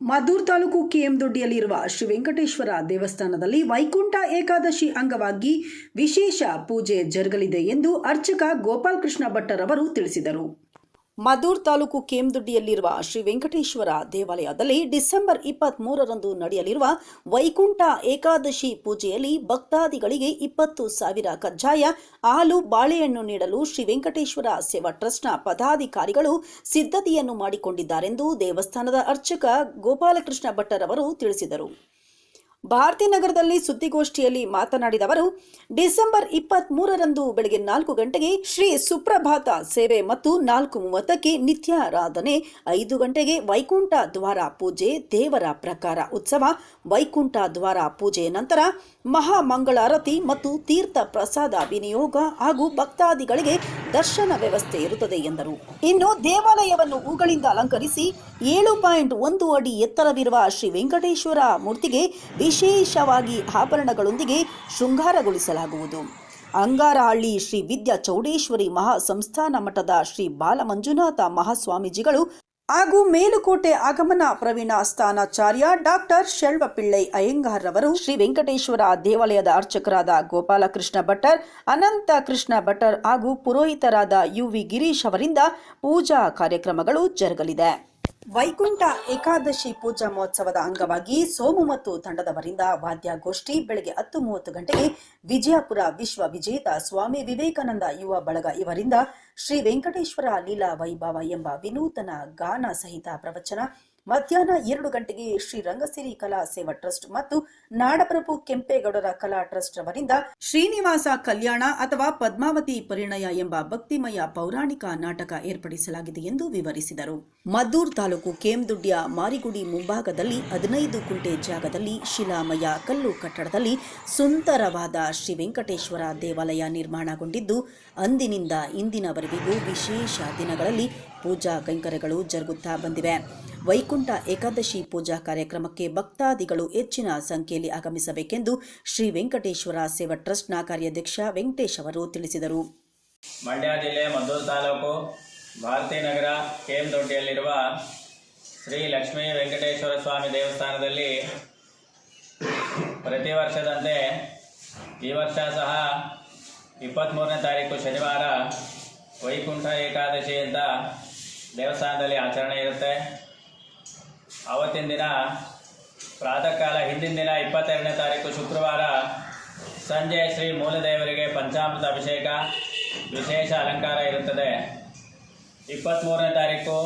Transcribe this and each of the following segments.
ಮದ್ದೂರು ತಾಲೂಕು ಕೆಎಂದೊಡ್ಡಿಯಲ್ಲಿರುವ ಶ್ರೀ ವೆಂಕಟೇಶ್ವರ ದೇವಸ್ಥಾನದಲ್ಲಿ ವೈಕುಂಠ ಏಕಾದಶಿ ಅಂಗವಾಗಿ ವಿಶೇಷ ಪೂಜೆ ಜರುಗಲಿದೆ ಎಂದು ಅರ್ಚಕ ಗೋಪಾಲಕೃಷ್ಣ ಭಟ್ಟರವರು ತಿಳಿಸಿದರು. ಮದ್ದೂರು ತಾಲೂಕು ಕೇಮ್ದುಡ್ಡಿಯಲ್ಲಿರುವ ಶ್ರೀ ವೆಂಕಟೇಶ್ವರ ದೇವಾಲಯದಲ್ಲಿ ಡಿಸೆಂಬರ್ ಇಪ್ಪತ್ತ್ ಮೂರರಂದು ನಡೆಯಲಿರುವ ವೈಕುಂಠ ಏಕಾದಶಿ ಪೂಜೆಯಲ್ಲಿ ಭಕ್ತಾದಿಗಳಿಗೆ ಇಪ್ಪತ್ತು ಸಾವಿರ ಕಜ್ಜಾಯ, ಹಾಲು, ಬಾಳೆಹಣ್ಣು ನೀಡಲು ಶ್ರೀ ವೆಂಕಟೇಶ್ವರ ಸೇವಾ ಟ್ರಸ್ಟ್ನ ಪದಾಧಿಕಾರಿಗಳು ಸಿದ್ಧತೆಯನ್ನು ಮಾಡಿಕೊಂಡಿದ್ದಾರೆಂದು ದೇವಸ್ಥಾನದ ಅರ್ಚಕ ಗೋಪಾಲಕೃಷ್ಣ ಭಟ್ಟರವರು ತಿಳಿಸಿದರು. ಭಾರತೀನಗರದಲ್ಲಿ ಸುದ್ದಿಗೋಷ್ಠಿಯಲ್ಲಿ ಮಾತನಾಡಿದ ಅವರು, ಡಿಸೆಂಬರ್ ಇಪ್ಪತ್ತ್ ಮೂರರಂದು ಬೆಳಗ್ಗೆ ನಾಲ್ಕು ಗಂಟೆಗೆ ಶ್ರೀ ಸುಪ್ರಭಾತ ಸೇವೆ ಮತ್ತು ನಾಲ್ಕು ಮೂವತ್ತಕ್ಕೆ ನಿತ್ಯಾರಾಧನೆ, ಐದು ಗಂಟೆಗೆ ವೈಕುಂಠ ದ್ವಾರ ಪೂಜೆ, ದೇವರ ಪ್ರಕಾರ ಉತ್ಸವ, ವೈಕುಂಠ ದ್ವಾರ ಪೂಜೆ ನಂತರ ಮಹಾಮಂಗಳಾರತಿ ಮತ್ತು ತೀರ್ಥ ಪ್ರಸಾದ ವಿನಿಯೋಗ ಹಾಗೂ ಭಕ್ತಾದಿಗಳಿಗೆ ದರ್ಶನ ವ್ಯವಸ್ಥೆ ಇರುತ್ತದೆ ಎಂದರು. ಇನ್ನು ದೇವಾಲಯವನ್ನು ಹೂಗಳಿಂದ ಅಲಂಕರಿಸಿ ಏಳು ಪಾಯಿಂಟ್ ಒಂದು ಅಡಿ ಎತ್ತರವಿರುವ ಶ್ರೀ ವೆಂಕಟೇಶ್ವರ ಮೂರ್ತಿಗೆ ವಿಶೇಷವಾಗಿ ಆಭರಣಗಳೊಂದಿಗೆ ಶೃಂಗಾರಗೊಳಿಸಲಾಗುವುದು. ಅಂಗಾರಹಳ್ಳಿ ಶ್ರೀ ವಿದ್ಯಾ ಚೌಡೇಶ್ವರಿ ಮಹಾ ಸಂಸ್ಥಾನ ಮಠದ ಶ್ರೀ ಬಾಲಮಂಜುನಾಥ ಮಹಾಸ್ವಾಮೀಜಿಗಳು ಹಾಗೂ ಮೇಲುಕೋಟೆ ಆಗಮನ ಪ್ರವೀಣ ಸ್ಥಾನಾಚಾರ್ಯ ಡಾಕ್ಟರ್ ಶೆಲ್ವಪಿಳ್ಳೈ ಅಯ್ಯಂಗಾರ್ ರವರು ಶ್ರೀ ವೆಂಕಟೇಶ್ವರ ದೇವಾಲಯದ ಅರ್ಚಕರಾದ ಗೋಪಾಲಕೃಷ್ಣ ಭಟ್ಟರ್, ಅನಂತ ಕೃಷ್ಣ ಭಟ್ಟರ್ ಹಾಗೂ ಪುರೋಹಿತರಾದ ಯು ವಿ ಗಿರೀಶ್ ಅವರಿಂದ ಪೂಜಾ ಕಾರ್ಯಕ್ರಮಗಳು ಜರುಗಲಿದೆ. ವೈಕುಂಠ ಏಕಾದಶಿ ಪೂಜಾ ಮಹೋತ್ಸವದ ಅಂಗವಾಗಿ ಸೋಮು ಮತ್ತು ತಂಡದವರಿಂದ ವಾದ್ಯಗೋಷ್ಠಿ ಬೆಳಗ್ಗೆ ಹತ್ತು ಮೂವತ್ತು ಗಂಟೆಗೆ ವಿಜಯಪುರ ವಿಶ್ವ ವಿಜೇತ ಸ್ವಾಮಿ ವಿವೇಕಾನಂದ ಯುವ ಬಳಗ ಇವರಿಂದ ಶ್ರೀ ವೆಂಕಟೇಶ್ವರ ಲೀಲಾ ವೈಭವ ಎಂಬ ವಿನೂತನ ಗಾನ ಸಹಿತ ಪ್ರವಚನ ಮಧ್ಯಾಹ್ನ ಎರಡು ಗಂಟೆಗೆ ಶ್ರೀ ರಂಗಸಿರಿ ಕಲಾ ಸೇವಾ ಟ್ರಸ್ಟ್ ಮತ್ತು ನಾಡಪ್ರಭು ಕೆಂಪೇಗೌಡರ ಕಲಾ ಟ್ರಸ್ಟ್ ಅವರಿಂದ ಶ್ರೀನಿವಾಸ ಕಲ್ಯಾಣ ಅಥವಾ ಪದ್ಮಾವತಿ ಪರಿಣಯ ಎಂಬ ಭಕ್ತಿಮಯ ಪೌರಾಣಿಕ ನಾಟಕ ಏರ್ಪಡಿಸಲಾಗಿದೆ ಎಂದು ವಿವರಿಸಿದರು. ಮದ್ದೂರು ತಾಲೂಕು ಕೇಮ್ದುಡ್ಡಿಯ ಮಾರಿಗುಡಿ ಮುಂಭಾಗದಲ್ಲಿ ಹದಿನೈದು ಕುಂಟೆ ಜಾಗದಲ್ಲಿ ಶಿಲಾಮಯ ಕಲ್ಲು ಕಟ್ಟಡದಲ್ಲಿ ಸುಂದರವಾದ ಶ್ರೀ ವೆಂಕಟೇಶ್ವರ ದೇವಾಲಯ ನಿರ್ಮಾಣಗೊಂಡಿದ್ದು, ಅಂದಿನಿಂದ ಇಂದಿನವರೆಗೂ ವಿಶೇಷ ದಿನಗಳಲ್ಲಿ ಪೂಜಾ ಕೈಂಕರ್ಯಗಳು ಜರುಗುತ್ತಾ ಬಂದಿವೆ. ವೈಕುಂಠ ಏಕಾದಶಿ ಪೂಜಾ ಕಾರ್ಯಕ್ರಮಕ್ಕೆ ಭಕ್ತಾದಿಗಳು ಹೆಚ್ಚಿನ ಸಂಖ್ಯೆಯಲ್ಲಿ ಆಗಮಿಸಬೇಕೆಂದು ಶ್ರೀ ವೆಂಕಟೇಶ್ವರ ಸೇವಾ ಟ್ರಸ್ಟ್ನ ಕಾರ್ಯಾಧ್ಯಕ್ಷ ವೆಂಕಟೇಶ್ ಅವರು ತಿಳಿಸಿದರು. ಮಂಡ್ಯ ಜಿಲ್ಲೆ ಮದ್ದೂರು ತಾಲೂಕು ಭಾರತೀನಗರ ಕೇಂದೊಡ್ಡಿಯಲ್ಲಿರುವ ಶ್ರೀ ಲಕ್ಷ್ಮೀ ವೆಂಕಟೇಶ್ವರ ಸ್ವಾಮಿ ದೇವಸ್ಥಾನದಲ್ಲಿ ಪ್ರತಿ ವರ್ಷದಂತೆ ಈ ವರ್ಷ ಸಹ ಇಪ್ಪತ್ತ್ಮೂರನೇ ತಾರೀಕು ಶನಿವಾರ ವೈಕುಂಠ ಏಕಾದಶಿಯಿಂದ ದೇವಸ್ಥಾನದಲ್ಲಿ ಆಚರಣೆ ಇರುತ್ತೆ. ಆವತ್ತಿನ ದಿನ ಪ್ರಾತಃ ಕಾಲ ಹಿಂದಿನ ದಿನ ಇಪ್ಪತ್ತೆರಡನೇ ತಾರೀಕು ಶುಕ್ರವಾರ ಸಂಜೆ ಶ್ರೀ ಮೂಲದೇವರಿಗೆ ಪಂಚಾಮೃತ ಅಭಿಷೇಕ, ವಿಶೇಷ ಅಲಂಕಾರ ಇರುತ್ತದೆ. ಇಪ್ಪತ್ತ್ಮೂರನೇ ತಾರೀಕು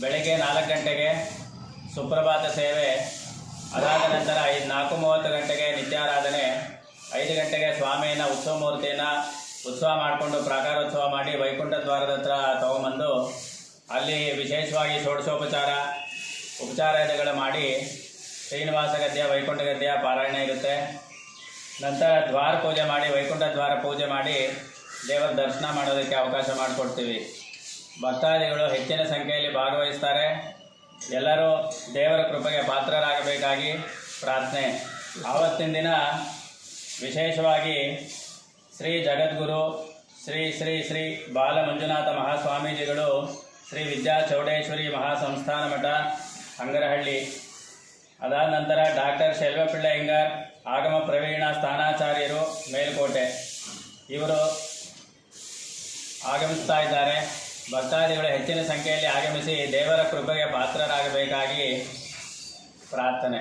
ಬೆಳಗ್ಗೆ ನಾಲ್ಕು ಗಂಟೆಗೆ ಸುಪ್ರಭಾತ ಸೇವೆ. ಅದಾದ ನಂತರ ಐದು ನಾಲ್ಕು ಮೂವತ್ತು ಗಂಟೆಗೆ ನಿತ್ಯಾರಾಧನೆ, ಐದು ಗಂಟೆಗೆ ಸ್ವಾಮಿಯನ್ನು ಉತ್ಸವ ಮೂರ್ತಿಯನ್ನು ಉತ್ಸವ ಮಾಡಿಕೊಂಡು ಪ್ರಾಕಾರೋತ್ಸವ ಮಾಡಿ ವೈಕುಂಠ ದ್ವಾರದ ಹತ್ರ ತಗೊಂಬಂದು ಅಲ್ಲಿ ವಿಶೇಷವಾಗಿ ಷೋಡಶೋಪಚಾರ ಉಪಚಾರಾದಿಗಳು ಮಾಡಿ ಶ್ರೀನಿವಾಸ ಗದ್ಯ, ವೈಕುಂಠ ಗದ್ಯ, ಪಾರಾಯಣ ಇರುತ್ತೆ. ನಂತರ ದ್ವಾರ ಪೂಜೆ ಮಾಡಿ, ವೈಕುಂಠ ದ್ವಾರ ಪೂಜೆ ಮಾಡಿ ದೇವರ ದರ್ಶನ ಮಾಡೋದಕ್ಕೆ ಅವಕಾಶ ಮಾಡಿಕೊಡ್ತೀವಿ. ಭಕ್ತಾದಿಗಳು ಹೆಚ್ಚಿನ ಸಂಖ್ಯೆಯಲ್ಲಿ ಭಾಗವಹಿಸ್ತಾರೆ. ಎಲ್ಲರೂ ದೇವರ ಕೃಪೆಗೆ ಪಾತ್ರರಾಗಬೇಕಾಗಿ ಪ್ರಾರ್ಥನೆ. ಆವತ್ತಿನ ದಿನ ವಿಶೇಷವಾಗಿ ಶ್ರೀ ಜಗದ್ಗುರು, ಶ್ರೀ ಶ್ರೀ ಶ್ರೀ ಬಾಲ ಮಂಜುನಾಥ ಮಹಾಸ್ವಾಮೀಜಿಗಳು ಶ್ರೀ ವಿದ್ಯಾ ಚೌಡೇಶ್ವರಿ ಮಹಾಸಂಸ್ಥಾನ ಮಠ ಅಂಗರಹಳ್ಳಿ ಅದಾದ ನಂತರ ಡಾಕ್ಟರ್ ಶೆಲ್ವಪಿಳ್ಳ ಹೆಂಗಾರ್, ಆಗಮ ಪ್ರವೀಣ ಸ್ಥಾನಾಚಾರ್ಯರು ಮೇಲ್ಕೋಟೆ. ಇವರು ಆಗಮಿಸ್ತಾ ಇದ್ದಾರೆ. ಭಕ್ತಾದಿಗಳು ಹೆಚ್ಚಿನ ಸಂಖ್ಯೆಯಲ್ಲಿ ಆಗಮಿಸಿ ದೇವರ ಕೃಪೆಗೆ ಪಾತ್ರರಾಗಬೇಕಾಗಿ ಪ್ರಾರ್ಥನೆ.